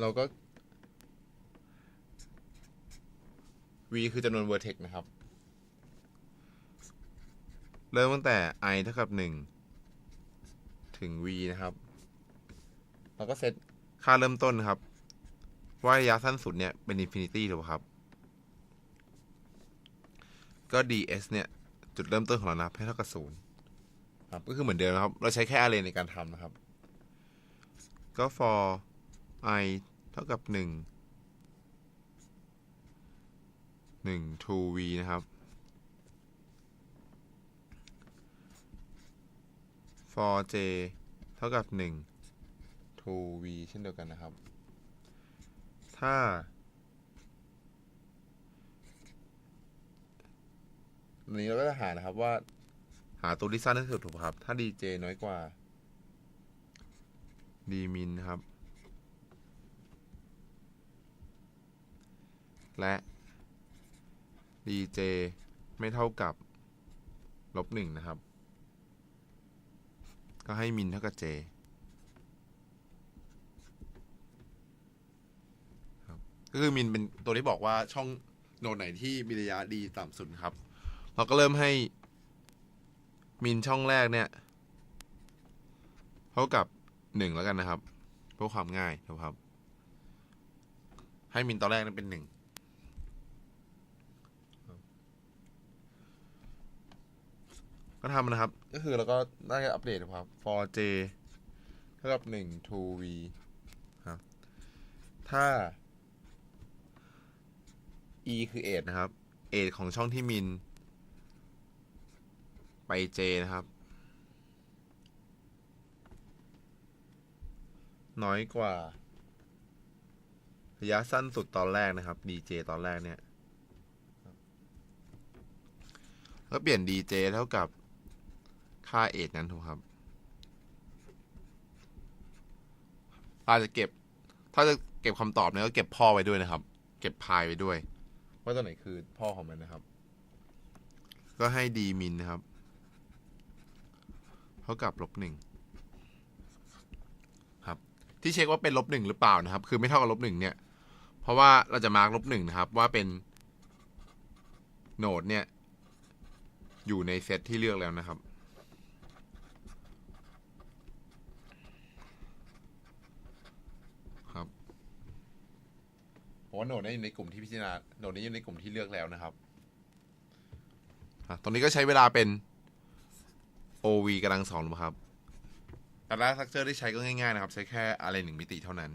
เราก็ v คือจำนวน vertex นะครับ เริ่มตั้งแต่ i เท่ากับ 1 ถึง v นะครับ เราก็เซตค่าเริ่มต้นครับ ว่าระยะสั้นสุดเนี่ย เป็น infinity ถูกไหมครับ ก็ ds เนี่ย จุดเริ่มต้นของเรานับให้เท่ากับ 0 ครับ ก็คือเหมือนเดิมนะครับ เราใช้แค่ array ในการทำนะครับ ก็ for i เท่ากับ 1 1 to v นะครับ for j เท่ากับ1 to v เช่นเดียวกันนะครับ ถ้าอันนี้เราก็จะหานะครับว่า หาตัวที่สั้นที่สุดถูกครับ ถ้า dj น้อยกว่า d min ครับ และ dj ไม่เท่ากับลบหนึ่งนะครับ ก็ให้มินเท่ากับ j ครับก็คือมินเป็นตัวที่บอกว่าช่องโนดไหนที่มีระยะดีต่ำสุดครับ เราก็เริ่มให้มินช่องแรกเนี่ย เท่ากับหนึ่งแล้วกันนะครับ เพื่อความง่ายนะครับ ให้มินตอนแรกนั้นเป็นหนึ่ง ก็ทำนะครับ ก็คือเราก็ได้อัปเดตครับ for j เท่ากับ1 to v ครับ ถ้า e คือ a นะครับ a ของช่องที่มิน ไป j นะครับ น้อยกว่า ระยะสั้นสุดตอนแรกนะครับ dj ตอนแรกเนี่ยก็เปลี่ยน dj เท่ากับ ค่าเอทนั้นถูกครับ อาจจะเก็บ ถ้าจะเก็บคำตอบเนี่ยก็เก็บพ่อไว้ด้วยนะครับ เก็บพายไว้ด้วย ว่าตัวไหนคือพ่อของมันนะครับ ก็ให้ d min นะครับ เท่ากับลบหนึ่งครับ ที่เช็คว่าเป็นลบหนึ่งหรือเปล่านะครับ คือไม่เท่ากับลบหนึ่งเนี่ย เพราะว่าเราจะมาร์กลบหนึ่งนะครับ ว่าเป็นโนดเนี่ย อยู่ในเซตที่เลือกแล้วนะครับ ราะว่าโหนดนี้อยู่ในกลุ่มที่พิจารณาโหนดนี้อยู่ในกลุ่มที่เลือกแล้วนะครับอะตรงนี้ก็ใช้เวลาเป็น OV กำลังสองนะครับแต่ละสักเจอร์ที่ใช้ก็ง่ายๆนะครับ ใช้แค่อะไรหนึ่งมิติเท่านั้น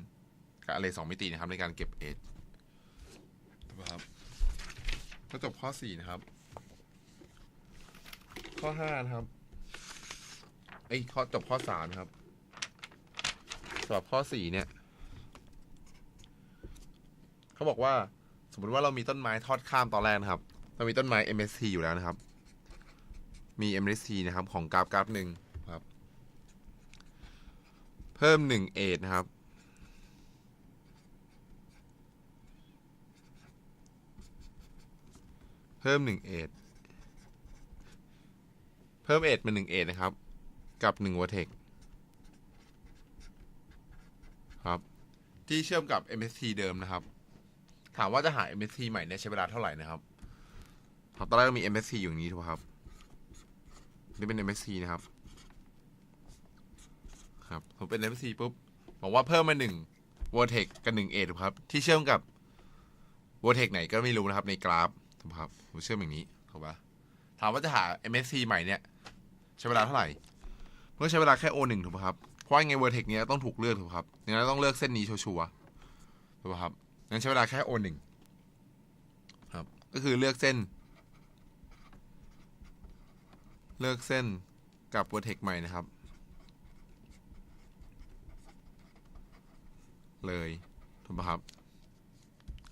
กับอะไรสองมิตินะครับในการเก็บเอทนะครับก็จบข้อสี่นะครับ ข้อห้านะครับเอ้ยข้อจบข้อสามนะครับสำหรับข้อสี่เนี่ย เขาบอกว่าสมมติว่าเรามีต้นไม้ทอดข้ามตอนแรกนะครับ เรามีต้นไม้ MSC อยู่แล้วนะครับ มี MSC นะครับ ของกราฟกราฟหนึ่งครับ เพิ่มหนึ่งเอทนะครับ เพิ่มหนึ่งเอทเพิ่มเอทเป็นหนึ่งเอทนะครับ กับหนึ่งวอเทคครับ ที่เชื่อมกับ MST เดิมนะครับ ถามว่าจะหา MST ใหม่เนี่ยใช้เวลาเท่าไหร่นะครับครับตอนแรกมี MST อยู่อย่างนี้ถูกไหมครับ นี่เป็น MST นะครับ ครับผมเป็น MST ปุ๊บบอกว่าเพิ่มมาหนึ่ง Vortex กับหนึ่งเอทครับ ที่เชื่อมกับ Vortex ไหนก็ไม่รู้นะครับ ในกราฟถูกไหมครับผมเชื่อมอย่างนี้ถูกปะถามว่าจะหา MST ใหม่เนี่ยใช้เวลาเท่าไหร่เมื่อใช้เวลาแค่ O1 ถูกไหมครับ เพราะว่าไง Vertex เนี้ยต้องถูกเลือกถูกครับงั้นต้องเลือกเส้นนี้ชัวร์ๆถูกไหมครับ งั้นใช้เวลาแค่ O1 ครับ ก็คือเลือกเส้น เลือกเส้นกับ Vertex ใหม่นะครับ เลยถูกไหมครับ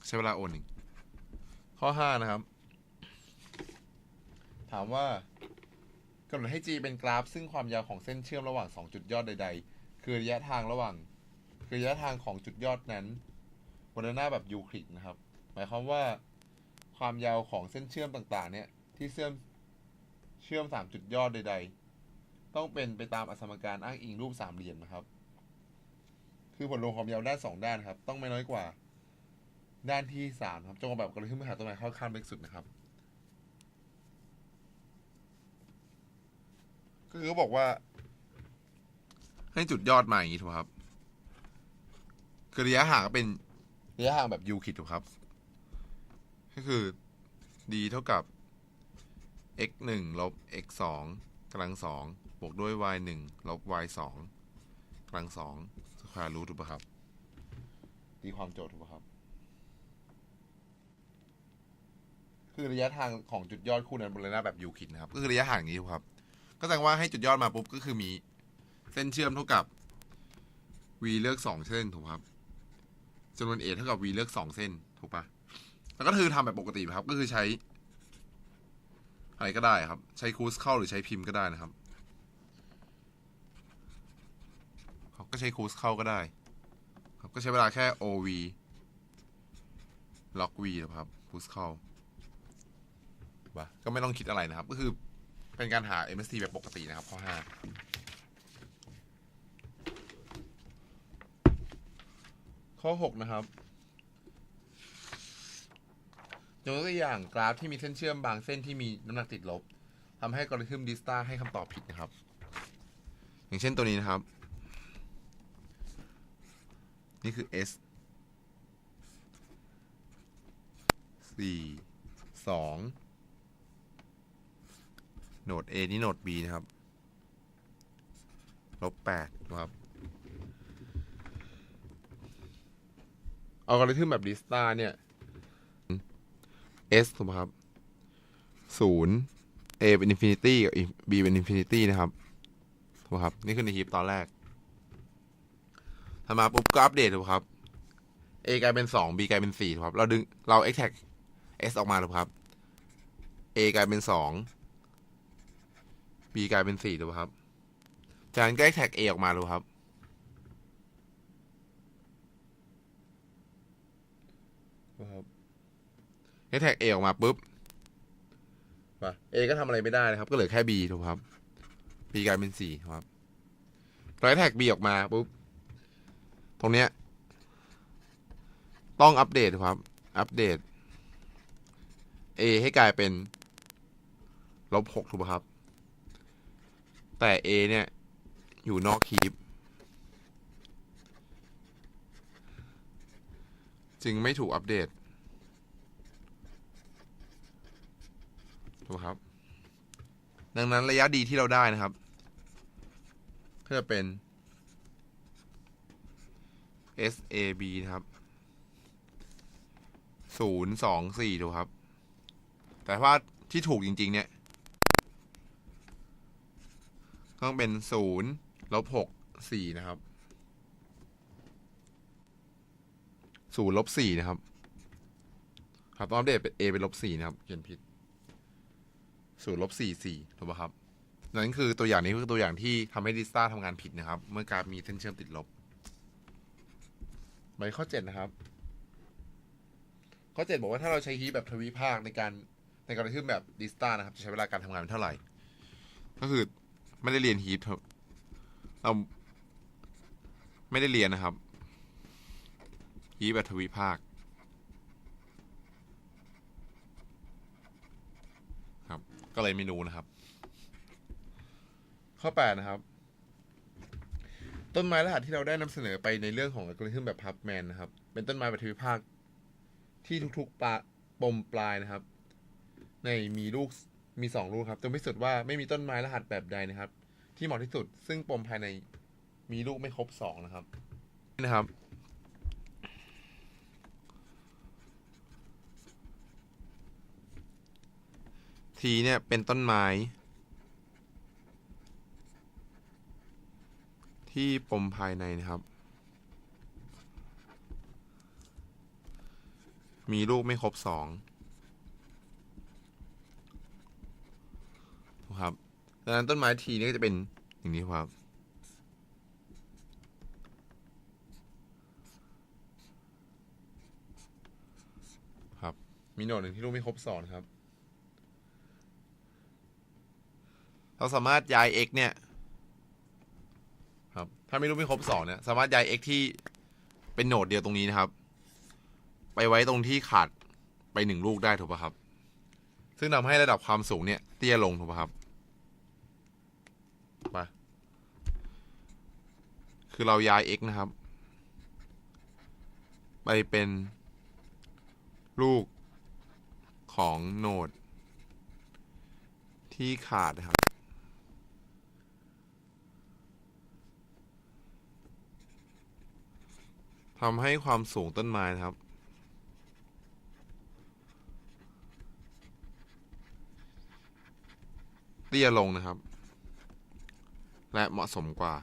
ใช้เวลา O1 ข้อ 5 นะครับ ถามว่ากำหนดให้ g เป็นกราฟ ซึ่งความยาวของเส้นเชื่อมระหว่าง 2 จุดยอดใด ๆ คือระยะทางระหว่าง คือระยะทางของจุดยอดนั้น บนหน้าแบบยูคลิดนะครับ หมายความว่าความยาวของเส้นเชื่อมต่างๆ เนี่ย ที่เชื่อมเชื่อม3จุดยอดใด ๆ ต้องเป็นไปตามอสมการอ้างอิงรูปสามเหลี่ยมนะครับ คือผลรวมความยาวด้านสองด้านครับ ต้องไม่น้อยกว่า ด้านที่สามครับจงออกแบบกริทึมหาตัวไหนเข้าข้ามเล็กสุดนะครับก็คือเขาบอกว่า ให้จุดยอดมาอย่างนี้ถูกครับ คือระยะห่างเป็น ระยะห่างแบบยูคิดถูกครับ ก็คือ d เท่ากับ x หนึ่งลบ x สองกำลังสองบวกด้วย y หนึ่งลบ y สองกำลังสองสแควร์รูทถูกปะครับตีความโจทย์ถูกปะครับ คือระยะทางของจุดยอดคู่นั้นบนระนาบแบบยูคิดนะครับ ก็คือระยะห่างอย่างนี้ถูกครับ ก็แสดงว่าให้จุดยอดมาปุ๊บก็คือมี เส้นเชื่อมเท่ากับ v เลือกสองเส้นถูกปะครับ จำนวน a เท่ากับ v เลือกสองเส้น ถูกปะแล้วก็คือทำแบบปกติครับ ก็คือใช้ อะไรก็ได้ครับ ใช้คูสเข้าหรือใช้พิมพ์ก็ได้นะครับครับก็ใช้คูสเข้าก็ได้ ครับก็ใช้เวลาแค่ OV ล็อก V นะครับคูสเข้าว่าก็ไม่ต้องคิดอะไรนะครับ ก็คือเป็นการหา MST แบบปกตินะครับข้อ5 ข้อ 6 นะครับยกตัวอย่างกราฟที่มีเส้นเชื่อมบางเส้นที่มีน้ำหนักติดลบทำให้กริทึมดิสตาให้คำตอบผิดนะครับ อย่างเช่นตัวนี้นะครับ นี่คือ S สี่สองโหนด A นี่โหนด B นะครับ ลบแปดนะครับ อัลกอริทึมแบบดิสตาเนี่ย S ถูกไหมครับศูนย์ A เป็นอินฟินิตี้กับ B เป็นอินฟินิตี้นะครับถูกไหมครับ นี่คือในฮีปตอนแรกถ้ามาปุ๊บก็อัปเดตถูกครับ A กลายเป็นสอง B กลายเป็นสี่ถูกครับ เราดึงเรา extract S ออกมาถูกครับ A กลายเป็นสอง B กลายเป็นสี่ถูกครับ จากนั้นก็ extract A ออกมาถูกครับ ให้แท็ก A ออกมาปุ๊บมา A ก็ทำอะไรไม่ได้นะครับ ก็เหลือแค่ B ถูกไหมครับ B กลายเป็นสี่ครับเราให้แท็ก B ออกมาปุ๊บตรงเนี้ย ต้องอัปเดตครับ อัปเดต A ให้กลายเป็นลบหกถูกไหมครับ แต่ A เนี่ย อยู่นอกคีปจึงไม่ถูกอัปเดต ถูกครับ ดังนั้นระยะดีที่เราได้นะครับ ก็จะเป็น SAB นะครับศูนย์สองสี่ถูกครับ แต่ว่าที่ถูกจริง ๆ เนี่ยก็ต้องเป็นศูนย์ลบหกสี่นะครับศูนย์ลบสี่นะครับ ครับต้องอัปเดตเป็น A เป็นลบสี่นะครับ เขียนผิด ศูนย์ลบสี่สี่ถูกป่ะครับนั่นคือตัวอย่างนี้คือตัวอย่างที่ทำให้ดิสตาทำงานผิดนะครับ เมื่อการมีเส้นเชื่อมติดลบใบข้อเจ็ดนะครับ ข้อเจ็ดบอกว่าถ้าเราใช้ฮีทแบบทวิภาคในการในการขึ้นแบบดิสตานะครับ จะใช้เวลาการทำงานเท่าไหร่ ก็คือไม่ได้เรียนฮีทเราไม่ได้เรียนนะครับฮีทแบบทวิภาค ครับ ก็เลยไม่รู้นะครับ ข้อแปดนะครับ ต้นไม้รหัสที่เราได้นำเสนอไปในเรื่องของอัลกอริทึมแบบพับแมนนะครับ เป็นต้นไม้แบบทวิภาค ที่ทุกๆปลาปมปลายนะครับ ในมีลูกมีสองลูกครับจนพิสูจน์ว่าไม่มีต้นไม้รหัสแบบใดนะครับ ที่เหมาะที่สุด ซึ่งปมภายในมีลูกไม่ครบสองนะครับนะครับ ทีเนี่ย เป็นต้นไม้ ที่ปมภายในนะครับ มีลูกไม่ครบสองครับดังนั้นต้นไม้ทีนี่ก็จะเป็นอย่างนี้ครับ ครับ มีโหนดหนึ่งที่ลูกไม่ครบสองครับ เราสามารถย้าย x เนี่ยครับถ้าไม่รู้ไม่ครบสองเนี่ยสามารถย้าย x ที่เป็นโหนดเดียวตรงนี้นะครับ ไปไว้ตรงที่ขาดไปหนึ่งลูกได้ถูกป่ะครับ ซึ่งทำให้ระดับความสูงเนี่ยเตี้ยลงถูกป่ะครับไปคือเราย้าย x นะครับ ไปเป็นลูกของโหนดที่ขาดนะครับ ทำให้ความสูงต้นไม้นะครับ เตี้ยลงนะครับ และเหมาะสมกว่า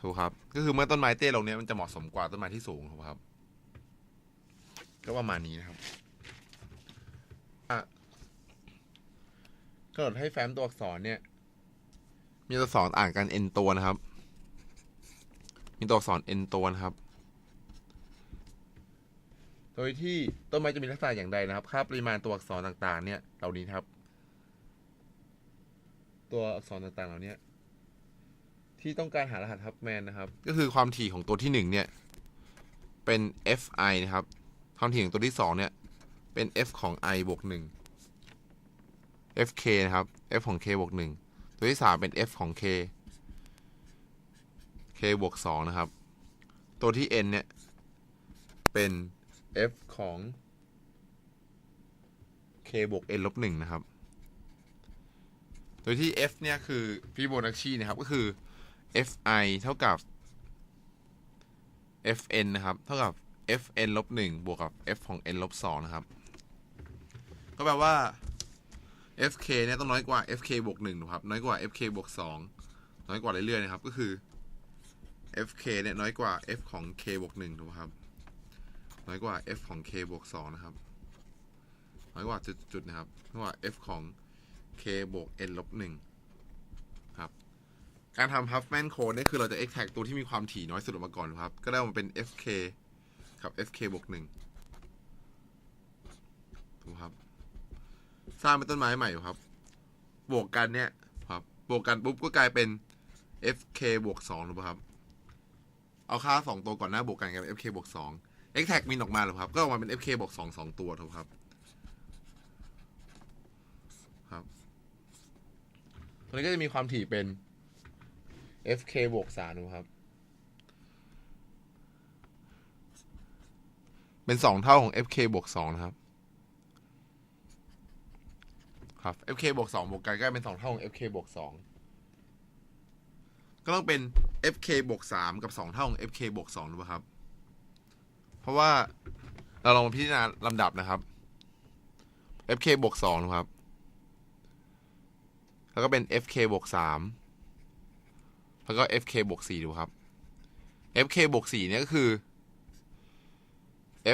ถูกครับ ก็คือเมื่อต้นไม้เตี้ยลงเนี้ยมันจะเหมาะสมกว่าต้นไม้ที่สูงครับ ก็ประมาณนี้นะครับอะกำหนดให้แฟ้มตัวอักษรเนี่ย มีตัวอักษรอ่านกัน n ตัวนะครับ มีตัวอักษร n ตัวนะครับ โดยที่ต้นไม้จะมีลักษณะอย่างใดนะครับค่าปริมาณตัวอักษรต่างๆ เนี่ยเหล่านี้ครับ ตัวอักษรต่างๆ เหล่านี้ที่ต้องการหารหัสฮับแมนนะครับ ก็คือความถี่ของตัวที่หนึ่งเนี่ย เป็น fi นะครับ ความถี่ของตัวที่สองเนี่ย เป็น f ของ i บวกหนึ่ง fk นะครับ f ของ k บวกหนึ่งตัวที่สามเป็น f ของ k k บวกสองนะครับ ตัวที่ n เนี่ย เป็น f ของ k บวก n ลบหนึ่งนะครับ โดยที่ f เนี่ย คือฟิโบนัชชีนะครับ ก็คือ fi เท่ากับ fn นะครับ เท่ากับ fn ลบหนึ่งบวกกับ f ของ n ลบสองนะครับ ก็แปลว่า fk เนี่ยต้องน้อยกว่า fk บวกหนึ่งนะครับ น้อยกว่า fk บวกสองน้อยกว่าเรื่อยๆนะครับ ก็คือ fk เนี่ยน้อยกว่า f ของ k บวกหนึ่งถูกไหมครับ น้อยกว่า f ของ k บวกสองนะครับ น้อยกว่าจุดๆนะครับน้อยกว่า f ของ k บวก n ลบหนึ่งครับ การทำ Huffman code เนี่ยคือเราจะ extract ตัวที่มีความถี่น้อยสุดออกมาก่อนครับ ก็ได้มาเป็น fk กับ fk บวกหนึ่งถูกไหมครับ สร้างเป็นต้นไม้ใหม่ครับ บวกกันเนี่ยครับ บวกกันปุ๊บก็กลายเป็น fk บวกสองถูกไหมครับ เอาค่าสองตัวก่อนหน้าบวกกันกลายเป็น fk บวกสอง extract มินออกมาหรือครับ ก็ออกมาเป็น fk บวกสองสองตัวถูกครับครับตัวนี้ก็จะมีความถี่เป็น fk บวกสามนะครับ เป็นสองเท่าของ fk บวกสองนะครับครับ fk บวกสองบวกกันก็เป็นสองเท่าของ fk บวกสอง ก็ต้องเป็น fk บวกสามกับสองเท่าของ fk บวกสองถูกไหมครับ เพราะว่าเราลองมาพิจารณาลำดับนะครับ fk บวกสองนะครับ แล้วก็เป็น fk บวกสามแล้วก็ fk บวกสี่ดูครับ fk บวกสี่เนี่ยก็คือ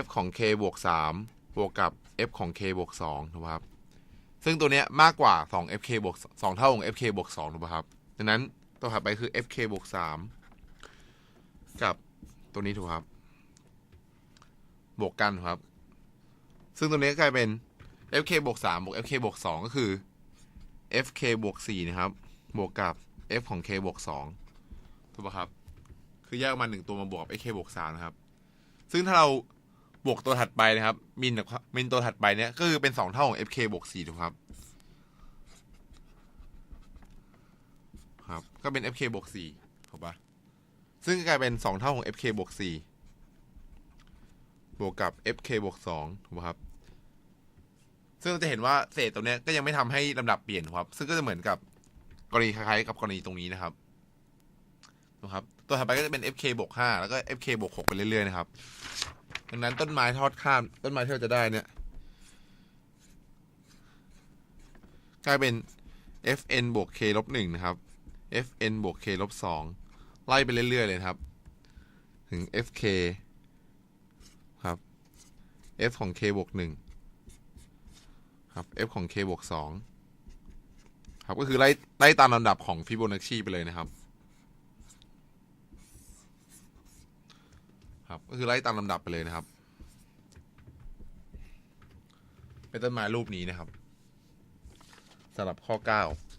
f ของ k บวกสามบวกกับ f ของ k บวกสองถูกไหมครับ ซึ่งตัวเนี้ยมากกว่าสอง fk บวกสองเท่าของ fk บวกสองถูกไหมครับ ดังนั้น ตัวถัดไปคือ fk บวกสามกับตัวนี้ถูกครับ บวกกันครับ ซึ่งตัวนี้ก็กลายเป็น fk บวกสามบวก fk บวกสองก็คือ fk บวกสี่นะครับ บวกกับ f ของ k บวกสองถูกป่ะครับ คือแยกมาหนึ่งตัวมาบวกกับ fk บวกสามนะครับ ซึ่งถ้าเราบวกตัวถัดไปนะครับ มินกับมินตัวถัดไปเนี่ยก็คือเป็นสองเท่าของ fk บวกสี่ถูกครับ ครับ ก็เป็น fk บวกสี่ถูกปะซึ่งกลายเป็นสองเท่าของ fk บวกสี่บวกกับ fk บวกสองถูกปะครับ ซึ่งเราจะเห็นว่าเศษตัวนี้ก็ยังไม่ทำให้ลำดับเปลี่ยนครับ ซึ่งก็จะเหมือนกับกรณีคล้ายๆกับกรณีตรงนี้นะครับนะครับตัวถัดไปก็จะเป็น fk บวกห้าแล้วก็ fk บวกหกไปเรื่อยๆนะครับดังนั้นต้นไม้ทอดข้ามต้นไม้ที่เราจะได้เนี่ยกลายเป็น fn บวก k ลบหนึ่งนะครับ fn บวก k ลบสองไล่ไปเรื่อย ๆ เลยครับ ถึง fk ครับ f ของ k บวกหนึ่งครับ f ของ k บวกสองครับ ก็คือไล่ไล่ตามลำดับของฟิโบนัชชีไปเลยนะครับ ครับ ก็คือไล่ตามลำดับไปเลยนะครับ เป็นต้นไม้รูปนี้นะครับสำหรับข้อ 9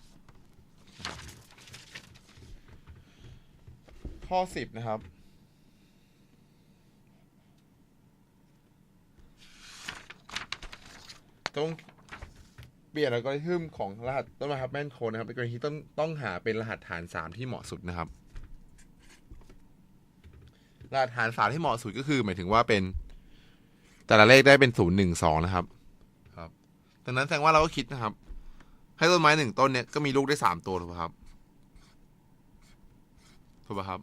ข้อสิบนะครับ ต้องเปลี่ยนอัลกอริทึมของรหัสต้นไม้ครับแม่นโคนะครับเป็นกรณีที่ต้องต้องหาเป็นรหัสฐานสามที่เหมาะสุดนะครับ รหัสฐานสามที่เหมาะสุดก็คือ หมายถึงว่าเป็น แต่ละเลขได้เป็นศูนย์หนึ่งสองนะครับ ครับดังนั้นแสดงว่าเราก็คิดนะครับ ให้ต้นไม้หนึ่งต้นเนี้ยก็มีลูกได้สามตัวถูกไหมครับถูกไหมครับ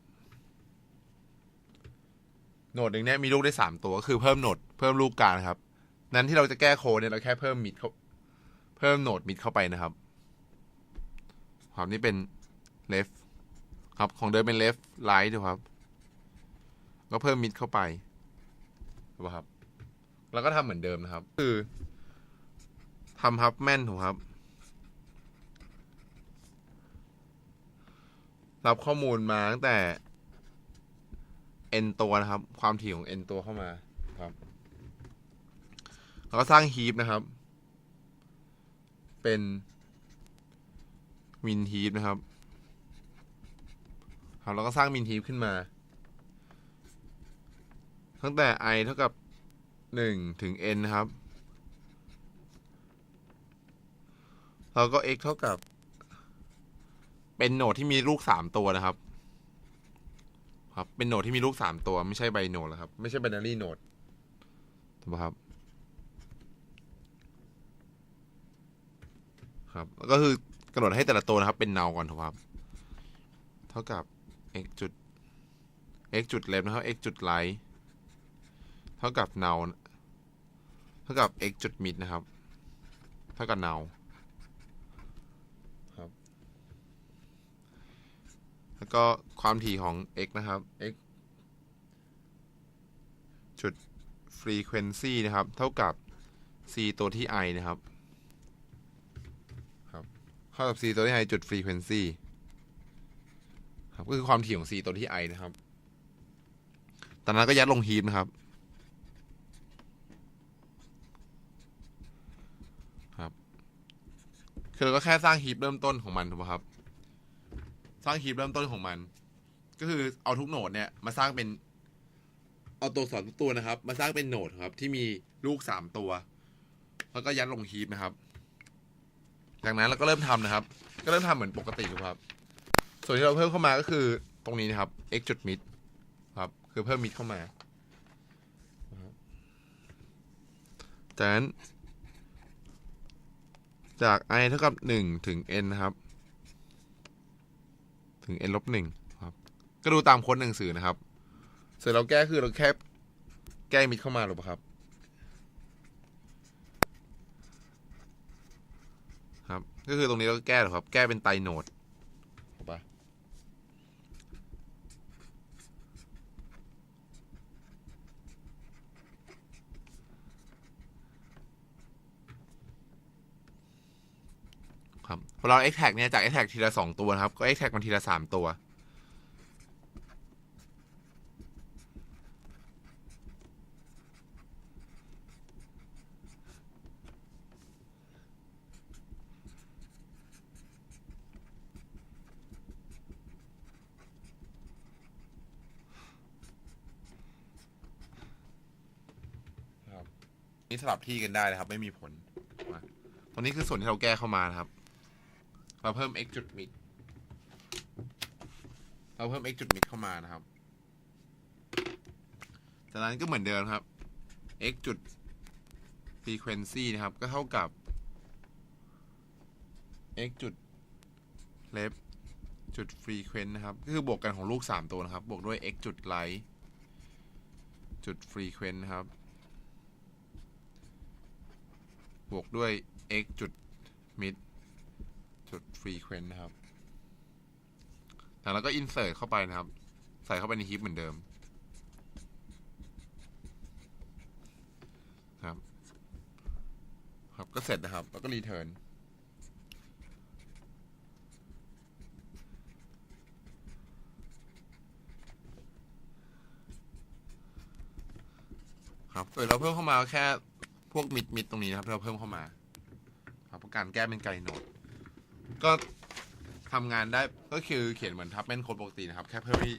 โหนดหนึ่งเนี่ยมีลูกได้สามตัวก็คือเพิ่มโหนดเพิ่มลูกกลางครับ นั้นที่เราจะแก้โคเนี่ยเราแค่เพิ่มมิดเข้าเพิ่มโหนดมิดเข้าไปนะครับครับนี่เป็น left ครับ ของเดิมเป็น left right ถูครับก็เพิ่มมิดเข้าไปนะครับ แล้วก็ทำเหมือนเดิมนะครับ คือทำครับแม่นถูกครับ รับข้อมูลมาตั้งแต่ n ตัวนะครับ ความถี่ของ n ตัวเข้ามาครับแล้วก็สร้างฮีปนะครับ เป็นมินฮีปนะครับครับแล้วก็สร้างมินฮีปขึ้นมา ตั้งแต่ i เท่ากับหนึ่งถึง n นะครับ แล้วก็ x เท่ากับ เป็นโหนดที่มีลูกสามตัวนะครับ ครับ เป็นโหนดที่มีลูกสามตัว ไม่ใช่ไบโหนดแล้วครับ ไม่ใช่ binary โหนดถูกไหมครับ ครับแล้วก็คือกำหนดให้แต่ละตัวนะครับ เป็นเนาก่อนถูกไหมครับ เท่ากับ x จุด x จุด left นะครับ x จุด right เท่ากับ null เท่ากับ x จุด mid นะครับ เท่ากับ null ครับ แล้วก็ความถี่ของ x นะครับ x จุด frequency นะครับ เท่ากับ c ตัวที่ i นะครับ ครับเท่ากับ c ตัวที่ i จุด frequency ครับ ก็คือความถี่ของ c ตัวที่ i นะครับตอนนั้นก็ยัดลงฮีปนะครับ ครับ คือเราก็แค่สร้างฮีปเริ่มต้นของมันถูกไหมครับ สร้างฮีปเริ่มต้นของมัน ก็คือเอาทุกโหนดเนี่ยมาสร้างเป็น เอาตัวสอนทุกตัวนะครับ มาสร้างเป็นโหนดครับ ที่มีลูกสามตัว แล้วก็ยัดลงฮีปนะครับ จากนั้นเราก็เริ่มทำนะครับ ก็เริ่มทำเหมือนปกติครับ ส่วนที่เราเพิ่มเข้ามาก็คือตรงนี้นะครับ x จุด mid ครับ คือเพิ่ม mid เข้ามาจากนั้นจาก i เท่ากับหนึ่งถึง n นะครับ ถึง n ลบหนึ่งครับ ก็ดูตามค้นหนังสือนะครับ เสร็จเราแก้คือเราแค่แก้มิดเข้ามาหรือเปล่าครับ ครับ ก็คือตรงนี้เราก็แก้หรอครับ แก้เป็นไตรโหนด ครับพอเรา x tag เนี่ยจาก x tag ทีละสองตัวนะครับ ก็ x tag มันทีละสามตัวครับนี่สลับที่กันได้นะครับ ไม่มีผลตรงนี้คือส่วนที่เราแก้เข้ามานะครับ เราเพิ่ม x จุด mid เราเพิ่ม x จุด mid เข้ามานะครับ จากนั้นก็เหมือนเดิมครับ x จุด frequency นะครับ ก็เท่ากับ x จุด left จุด frequency นะครับ ก็คือบวกกันของลูก 3 ตัวนะครับ บวกด้วย x จุด right จุด frequency นะครับ บวกด้วย x จุด mid จุด frequency นะครับแล้วเราก็ insert เข้าไปนะครับ ใส่เข้าไปในฮีปเหมือนเดิมครับ ครับก็เสร็จนะครับ แล้วก็ return ครับเออเราเพิ่มเข้ามาแค่พวกมิดมิดตรงนี้นะครับ เราเพิ่มเข้ามา ครับเพระการแก้เป็นไกลโนด ก็ทำงานได้ก็คือเขียนเหมือนทับแม่นโค้ดปกตินะครับ แค่เพิ่มให้